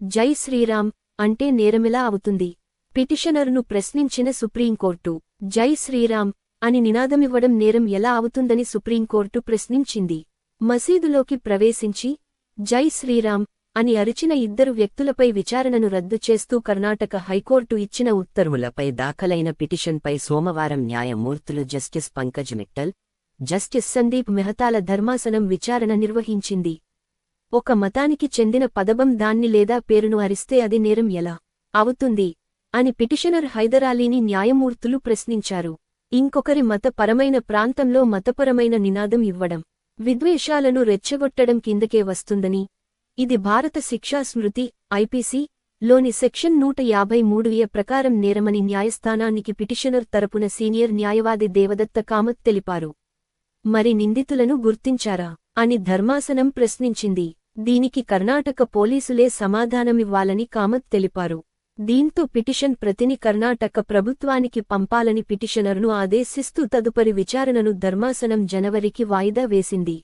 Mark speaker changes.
Speaker 1: జై శ్రీరామ్ అంటే నేరమిలా అవుతుంది. పిటిషనర్ను ప్రశ్నించిన సుప్రీంకోర్టు జై శ్రీరామ్ అని నినాదమివ్వడం నేరం ఎలా అవుతుందని సుప్రీంకోర్టు ప్రశ్నించింది. మసీదులోకి ప్రవేశించి జై శ్రీరామ్ అని అరిచిన ఇద్దరు వ్యక్తులపై విచారణను రద్దు చేస్తూ కర్ణాటక హైకోర్టు ఇచ్చిన ఉత్తర్వులపై దాఖలైన పిటిషన్పై సోమవారం న్యాయమూర్తులు జస్టిస్ పంకజ్ మిట్టల్ జస్టిస్ సందీప్ మెహతాల ధర్మాసనం విచారణ నిర్వహించింది. ఒక మతానికి చెందిన పదబం దాన్ని లేదా పేరును అరిస్తే అది నేరం ఎలా అవుతుంది అని పిటిషనర్ హైదరాలీని న్యాయమూర్తులు ప్రశ్నించారు. ఇంకొకరి మతపరమైన ప్రాంతంలో మతపరమైన నినాదం ఇవ్వడం విద్వేషాలను రెచ్చగొట్టడం కిందకే వస్తుందని ఇది భారత శిక్షా స్మృతి ఐపీసీ లోని సెక్షన్ నూట యాభై మూడు ఏ ప్రకారం నేరమని న్యాయస్థానానికి పిటిషనర్ తరపున సీనియర్ న్యాయవాది దేవదత్త కామత్ తెలిపారు. మరి నిందితులను గుర్తించారా అని ధర్మాసనం ప్రశ్నించింది. దీనికి కర్ణాటక పోలీసులే సమాధానమివ్వాలని కామత్ తెలిపారు. దీంతో పిటిషన్ ప్రతిని కర్ణాటక ప్రభుత్వానికి పంపాలని పిటిషనర్ను ఆదేశిస్తూ తదుపరి విచారణను ధర్మాసనం జనవరికి వాయిదా వేసింది.